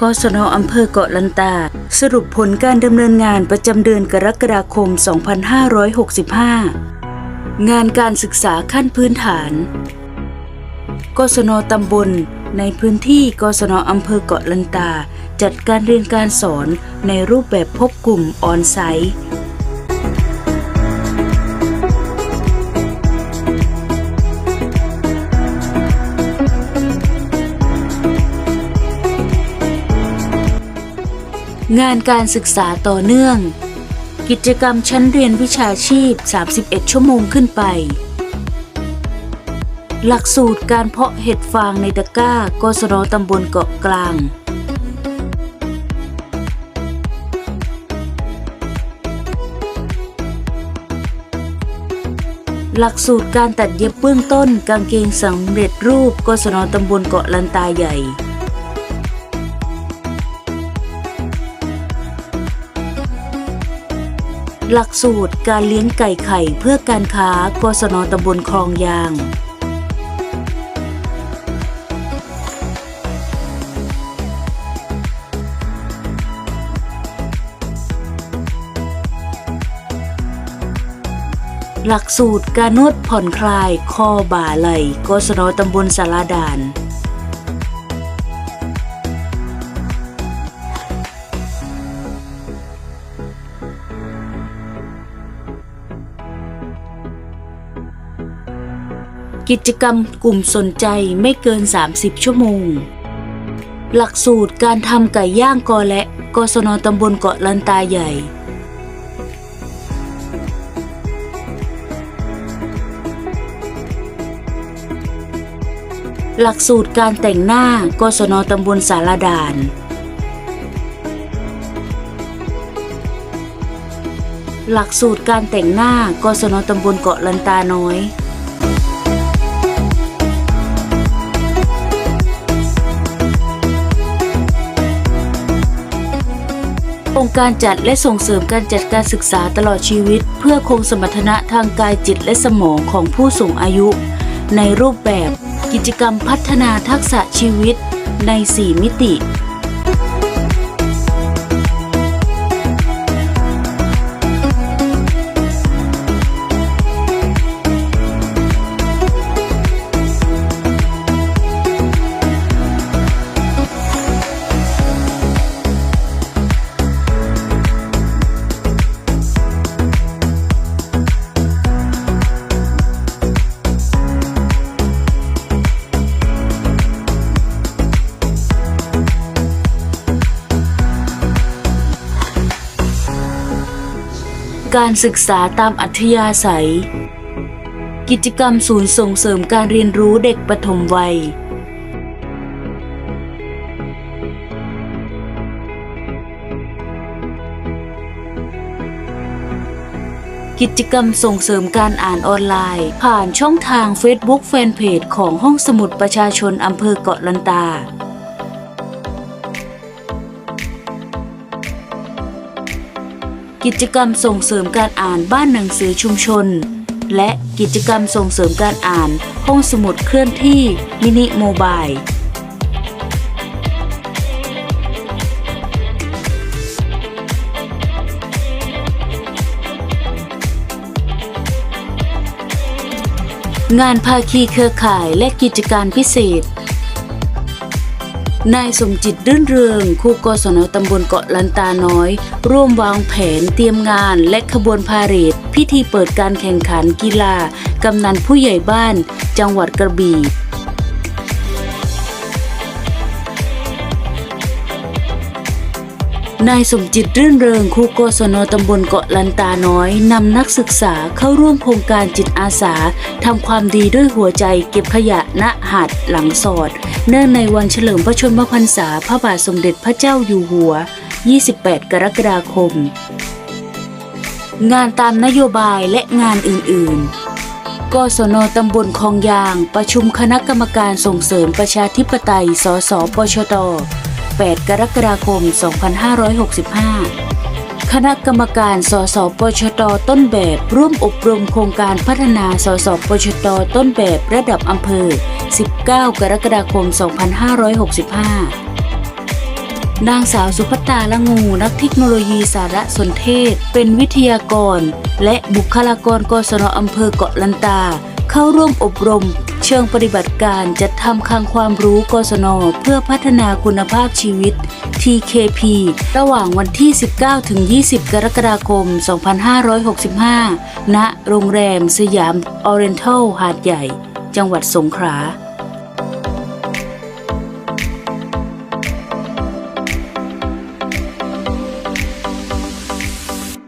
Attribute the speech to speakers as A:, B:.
A: กศนอำเภอเกาะลันตา สรุปผลการดำเนินงานประจำเดือนกรกฎาคม 2565 งานการศึกษาขั้นพื้นฐาน กศนตำบล ในพื้นที่กศนอำเภอเกาะลันตา จัดการเรียนการสอนในรูปแบบพบกลุ่มออนไซต์ งานการศึกษาต่อเนื่อง กิจกรรมชั้นเรียนวิชาชีพ 31 ชั่วโมงขึ้นไป หลักสูตรการเพาะเห็ดฟางในตะกร้ากศนตำบลเกาะกลาง หลักสูตรการตัดเย็บเบื้องต้นกางเกงสำเร็จรูปกศนตำบลเกาะลันตาใหญ่ หลักสูตรการเลี้ยงไก่ไข่เพื่อการค้ากศนตำบลคลองยาง หลักสูตรการนวดผ่อนคลายคอบ่าไหล่กศนตำบลสารด่าน กิจกรรมกลุ่มสนใจไม่เกิน 30 ชั่วโมง หลักสูตรการทำไก่ย่างกอและกศนตำบลเกาะลันตาใหญ่ หลักสูตรการแต่งหน้ากศนตำบลสารดานหลักสูตรการแต่งหน้ากศนตำบลเกาะลันตาน้อย องค์การจัดและส่งเสริมการจัดการศึกษาตลอดชีวิต เพื่อคงสมรรถนะทางกายจิตและสมองของผู้สูงอายุ ในรูปแบบกิจกรรมพัฒนาทักษะชีวิตใน 4 มิติ การศึกษาตามอัธยาศัย กิจกรรมศูนย์ส่งเสริมการเรียนรู้เด็กปฐมวัย กิจกรรมส่งเสริมการอ่านออนไลน์ ผ่านช่องทาง Facebook Fanpage ของห้องสมุดประชาชนอำเภอเกาะลันตา กิจกรรมส่งเสริมการอ่านบ้านหนังสือชุมชน และกิจกรรมส่งเสริมการอ่านห้องสมุดเคลื่อนที่มินิโมบายงานภาคีเครือข่ายและกิจการพิเศษ นายสมจิตรื่นเรืองคู่กศนตำบลเกาะลันตาน้อย ร่วมวางแผนเตรียมงานและขบวนพาเหรดพิธีเปิดการแข่งขันกีฬากำนันผู้ใหญ่บ้าน จังหวัดกระบี่ นายสมจิตรื่นเริงครูกศนตำบลเกาะลันตาน้อย นำนักศึกษาเข้าร่วมโครงการจิตอาสาทำความดีด้วยหัวใจเก็บขยะณหาดหลังสอด เนื่องในวันเฉลิมพระชนมพรรษาพระบาทสมเด็จพระเจ้าอยู่หัว 28 กรกฎาคม งานตามนโยบายและงานอื่น ๆกศนตำบลคลองยาง ประชุมคณะกรรมการส่งเสริมประชาธิปไตย สสปชต 8 กรกฎาคม 2565 คณะกรรมการสสปชตต้นแบบ ร่วมอบรมโครงการพัฒนาสสปชตต้นแบบระดับอำเภอ 19 กรกฎาคม 2565 นางสาวสุภัตตาละงู นักเทคโนโลยีสารสนเทศ เป็นวิทยากร และบุคลากรกศนอำเภอเกาะลันตา เข้าร่วมอบรม เชิงปฏิบัติการจัดทำคลังความรู้กศน เพื่อพัฒนาคุณภาพชีวิต TKP ระหว่างวันที่ 19 ถึง 20 กรกฎาคม 2565 ณ โรงแรมสยามออเรนทัลหาดใหญ่ จังหวัดสงขลา